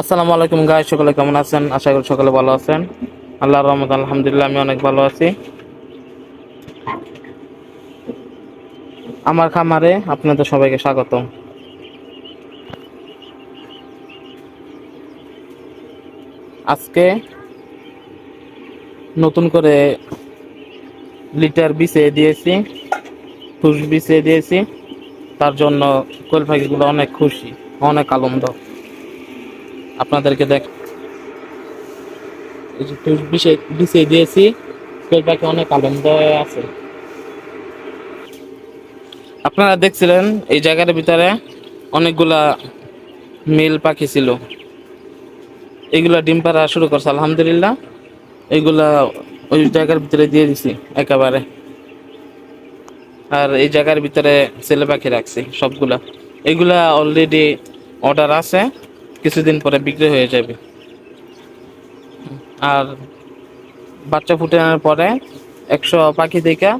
আসসালামু আলাইকুম গাই সকলে কেমন আছেন? আশা করি সকলে ভালো আছেন। আল্লাহর রহমত আলহামদুলিল্লাহ, আমি অনেক ভালো আছি। আমার খামারে আপনাদের সবাইকে স্বাগতম। আজকে নতুন করে লিটার বিছিয়ে দিয়েছি তুষ বিছিয়ে দিয়েছি। তার জন্য কোয়েল অনেক খুশি, অনেক আনন্দ। আপনাদেরকে দেখ দিয়েছি অনেক আনন্দ আছে। আপনারা দেখছিলেন এই জায়গার ভিতরে অনেকগুলা মেল পাখি ছিল। এগুলা ডিম পাড়া শুরু করছে, আলহামদুলিল্লাহ। এগুলা ওই জায়গার ভিতরে দিয়ে দিছি, একেবারে। আর এই জায়গার ভিতরে ছেলে পাখি রাখছি, সবগুলা। এগুলা অলরেডি অর্ডার আছে। কিছুদিন পরে বিক্রি হয়ে যাবে। আর বাচ্চা ফুটানোর পরে একশো পাখি থেকে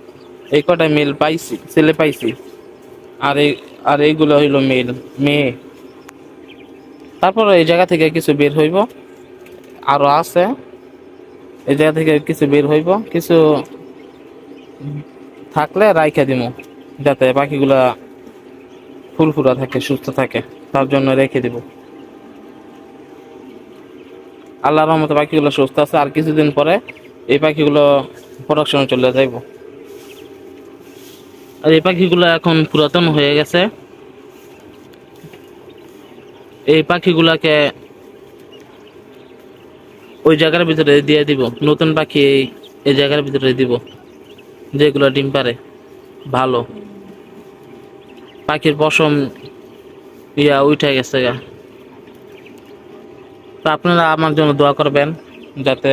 এই কটা মেল পাইছি, ছেলে পাইছি। আর এই, আর এইগুলো হইল মেল, মেয়ে। তারপর এই জায়গা থেকে কিছু বের হইব। আরও আছে। এই জায়গা থেকে কিছু বের হইব। কিছু থাকলে রাইখা দিব যাতে পাখিগুলা ফুলফুরা থাকে, সুস্থ থাকে। তার জন্য রেখে দিব। আল্লাহর রহমতে পাখিগুলো সুস্থ আছে, আর কিছুদিন পরে এই পাখিগুলো প্রোডাকশনে চলে যাইব। আর এই পাখিগুলো এখন পুরাতন হয়ে গেছে। এই পাখিগুলাকে ওই জায়গার ভিতরে দিয়ে দিব, নতুন পাখি এই জায়গার ভিতরে দিব, যেগুলো ডিম পারে ভালো। পাখির পশম ইয়া উঠে গেছে গা। তো আপনারা আমার জন্য দোয়া করবেন যাতে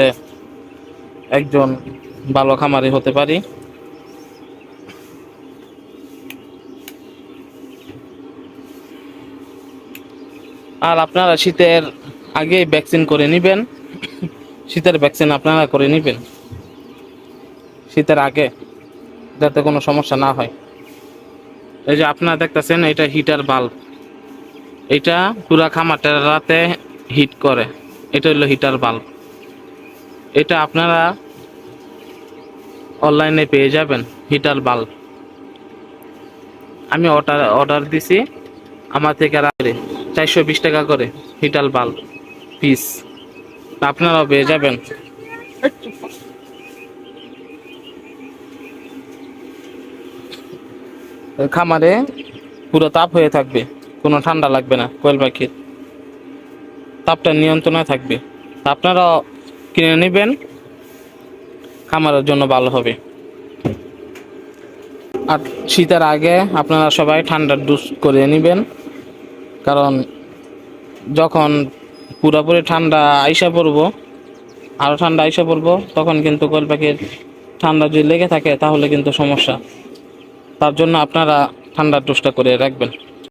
একজন ভালো খামারি হতে পারি। আর আপনারা শীতের আগে ভ্যাকসিন করে নেবেন। শীতের ভ্যাকসিন আপনারা করে নেবেন। শীতের আগে, যাতে কোনো সমস্যা না হয়। এই যে আপনারা দেখতেছেন, এটা হিটার বাল্ব এটা পুরা খামারটা রাতে হিট করে। এটা হলো হিটার বাল্ব এটা আপনারা অনলাইনে পেয়ে যাবেন হিটার বাল্ব আমি অর্ডার অর্ডার দিছি। আমার থেকে রাখলে চারশো বিশ টাকা করে হিটার বাল্ব পিস আপনারাও পেয়ে যাবেন। খামারে পুরো তাপ হয়ে থাকবে। কোনো ঠান্ডা লাগবে না, কোয়েল পাখির। তাপটা নিয়ন্ত্রণে থাকবে। আপনারা কিনে নেবেন, খামারের জন্য ভালো হবে। আর শীতের আগে আপনারা সবাই ঠান্ডার ডুস করে নেবেন, কারণ যখন পুরোপুরি ঠান্ডা আইসা পড়ব আরও ঠান্ডা আইসা পড়ব, তখন কিন্তু কোয়েল পাখির ঠান্ডা যদি লেগে থাকে, তাহলে কিন্তু সমস্যা। তার জন্য আপনারা ঠান্ডার ডোজটা করে রাখবেন।